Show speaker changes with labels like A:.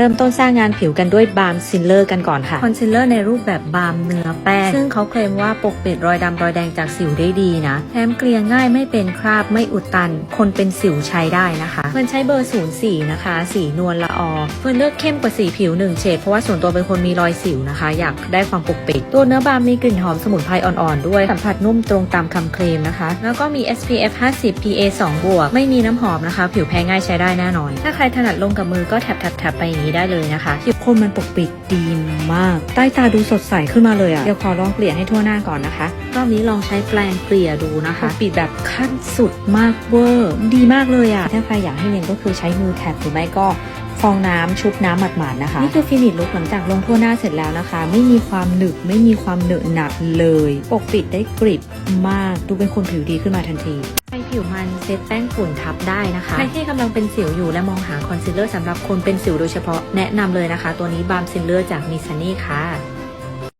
A: เริ่มต้นสร้างงานผิวกันด้วยบาล์มซิลเลอร์กันก่อนค่ะ
B: คอนซีลเลอร์ในรูปแบบบาล์มเนื้อแป้งซึ่งเขาเคลมว่าปกปิดรอยดำรอยแดงจากสิวได้ดีนะแถมเกลี่ยง่ายไม่เป็นคราบไม่อุดตัน คนเป็นสิวใช้ได้นะคะเฟิร์นใช้เบอร์ 04 นะคะ สีนวลละออเฟิร์นเลือกเข้มกว่าสีผิว1เฉดเพราะว่าส่วนตัวเป็นคนมีรอยสิวนะคะ อยากได้ความปกปิด ตัวเนื้อบาล์มมีกลิ่นหอมสมุนไพรอ่อนๆด้วยสัมผัสนุ่มตรงตามคำเคลมนะคะ แล้วก็มี SPF 50 PA 2บวกไม่มีน้ำหอมนะคะ ผิวแพ้ง่ายใช้ได้แน่นอนถ้าใครถนัดลงกับมือก็แถบๆไปอย่างนี้ได้เลยนะคะ
A: ผิวคนมันปกปิดดีมาก ใต้ตาดูสดใสขึ้นมาเลยอะเดี๋ยวขอลองเกลี่ยให้ทั่วหน้าก่อนนะคะ
B: รอบนี้ลองใช้แปรงเกลี่ยดูนะ
A: ป
B: คะ
A: กปิดแบบขั้นสุดมากเวอร์ดีมากเลยอะถ้าใครอยากให้เนียนก็คือใช้มือแท็บหรือไม่ก็ฟองน้ำชุบน้ำหมาดๆนะคะ นี่คือฟินิชลุกหลังจากลงทั่วหน้าเสร็จแล้วนะคะ ไม่มีความหนึบไม่มีความเหนอะหนักเลย ปกปิดได้กริบมาก ดูเป็นคนผิวดีขึ้นมาทันที
B: ใคร ผิวมันเซตแป้งฝุ่นทับได้นะคะ ใครที่กำลังเป็นสิวอยู่และมองหาคอนซีลเลอร์สำหรับคนเป็นสิวโดยเฉพาะแนะนำเลยนะคะ ตัวนี้บาล์มซิลเลอร์จากมิซานี่ค่ะ